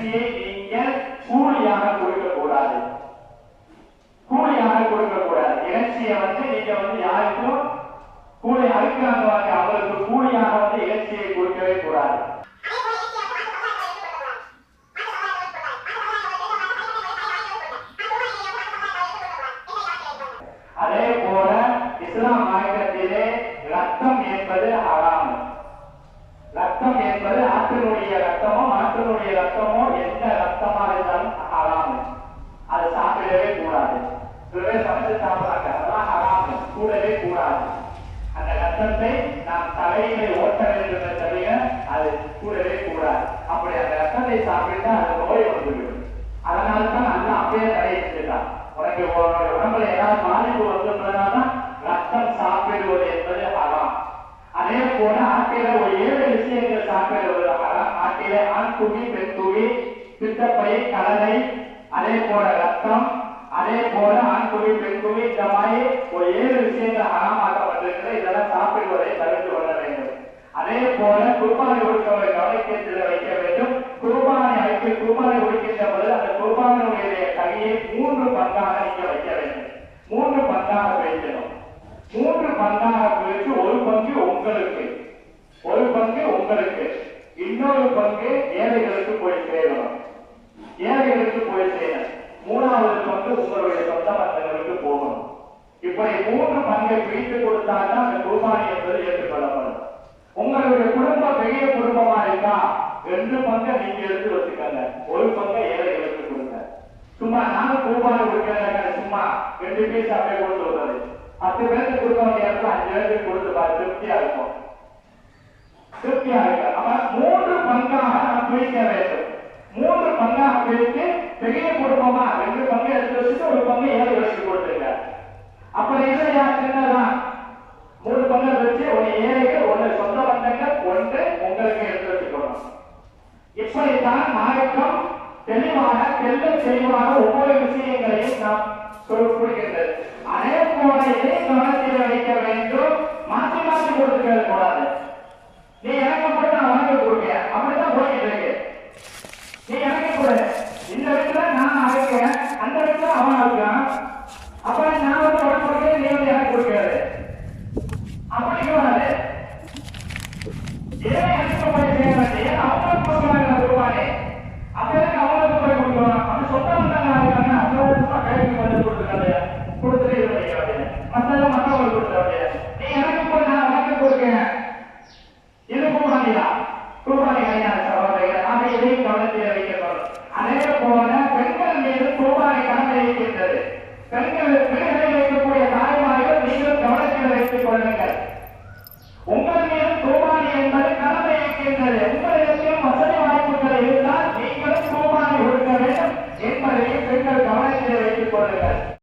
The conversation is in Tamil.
இறைச்சியை நீங்கள் கூலியாக கொடுக்க கூடாது கூலியாக கொடுக்க கூடாது இறைச்சியை வந்து நீங்க வந்து யாருக்கும் கூலி அறுக்கிறாங்க வாங்க அவங்களுக்கு கூலியாக வந்து இறைச்சியை கொடுக்கவே கூடாது அதே போல இஸ்லாம் மார்க்கத்திலே ரத்தம் என்பது ஹராம் ரத்தம் என்பது ஆற்றினுடைய ரத்தமோ மாற்றினுடைய ரத்தமோ எந்த ரத்தமா இருந்தாலும் ஹராம் அது கூடாது சிலவே சமைச்சு சாப்பிடாங்க அதெல்லாம் கூடவே கூடாது அந்த ரத்தத்தை நாம் தலையிலே ஓட்ட வேண்டும் தவிர அது கூடவே கூடாது அப்படி அந்த ரத்தத்தை சாப்பிட்டா அது நோய் வந்துவிடும் அதனால தான் நல்லா அப்படியே தடை செஞ்சுட்டான் உனக்கு உடம்புல ஏதாவது பாதிப்பு வந்ததுனால்தான் ரத்தம் சாப்பிடுவது என்பது அறம் அதே போல ஆட்டையில ஒரு ஏழு விஷயங்கள் சாப்பிடுவது அறம் ஆட்டையில ஆண் துணி பெண் துணி பித்தப்பை கடலை அதே போல ரத்தம் அதே போல ஆண்குவி பெண்குவி இந்த மாதிரி ஒரு ஏழு விஷயங்கள் ஹராமாக்கப்பட்டிருக்கிறது இதெல்லாம் சாப்பிடுவதை தவிர்த்து கொள்ள வேண்டும். அதே போல குர்பானை கொடுக்கவரை கவனிக்கத்தில் வைக்க வேண்டும். குர்பானை அழைத்து குர்பானை கொடுக்கின்ற பொழுது அந்த குர்பானுடைய கையை மூன்று பங்காக நீங்க வைக்க வேண்டும். மூன்று பங்காக வைக்கணும் மூன்று பங்காக பிரித்து ஒரு பங்கு உங்களுக்கு ஒரு பங்கு உங்களுக்கு இன்னொரு பங்கு வந்து உங்களுடைய சொந்த பந்தங்களுக்கு போகணும் இப்படி மூன்று பங்கை பிரித்து கொடுத்தால்தான் அந்த குருபானி என்பது ஏற்றுக்கொள்ளப்படும். உங்களுடைய குடும்பம் பெரிய குடும்பமா இருக்கா? ரெண்டு பங்கை நீங்க எடுத்து வச்சுக்கோங்க. ஒரு பங்கை ஏழைகளுக்கு கொடுங்க. சும்மா நானும் குருபானி கொடுக்கிறேன் சும்மா ரெண்டு பீஸ் அப்படியே கொடுத்து விடுறது. பத்து பேருக்கு கொடுக்க வேண்டிய இடத்துல அஞ்சு பேருக்கு கொடுத்து பாரு. திருப்தியா இருக்கும். திருப்தியா இருக்கு அப்ப மூன்று பங்காக நாம் பிரிக்க வேண்டும். மூன்று பங்காக பிரித்து பெரிய குடும்பமா ரெண்டு பங்கு எடுத்து வச்சுட்டு ஒரு பங்கு ஏழைகளுக்கு கொடுத்துருங்க அப்ப இல்லையா சின்னதான் மூணு பங்கு வச்சு ஒரு ஏழைக்கு ஒன்று சொந்த பந்தங்கள் ஒன்று உங்களுக்கு எடுத்து வச்சுக்கணும் இப்படித்தான் மார்க்கம் தெளிவாக தெல்ல தெளிவாக ஒவ்வொரு விஷயங்களையும் நாம் சொல்லப்படுகின்றது அதே போல இதை கவனத்தில் வைக்க வேண்டும். மாற்றி மாற்றி கொடுத்துக்கிறது கூடாது நீ எனக்கு கூட நான் உனக்கு கொடுக்க அப்படித்தான் போயிட்டு இருக்கு. நீ எனக்கு கூட. இந்த இடத்துல நான் அழைக்கிறேன். அந்த இடத்துல அவன் அழைக்கிறான் அப்ப நான் வந்து உனக்கு கொடுக்கிறேன் நீ வந்து எனக்கு கொடுக்கிறது அப்படி கூடாது ஏன் எனக்கு போய் செய்ய வேண்டிய அவங்களுக்கு கொடுக்குறாங்க ரூபாய் அப்பதான் அவங்களுக்கு போய் கொடுக்குறோம் அப்படி சொந்த வந்தாங்க இருக்காங்க அவங்க கைக்கு வந்து கொடுத்துருக்காங்க கொடுத்துட்டு இது பண்ணிக்கிறாங்க மத்தெல்லாம் மத்தவங்களுக்கு கொடுத்துருவாங்க நீ எனக்கு போய் நான் உனக்கு இது கூடாதியா கூடாதி கிடையாது சகோதரிகள் இதையும் கவனத்தில் வைக்கப்படும் அதே போல பெண்கள் மீது கூடாதி கடமை இருக்கின்றது பெண்கள் பெண்களை வைக்கக்கூடிய தாய்மார்கள் நீங்கள் கவனத்தில் வைத்துக் கொள்ளுங்கள்.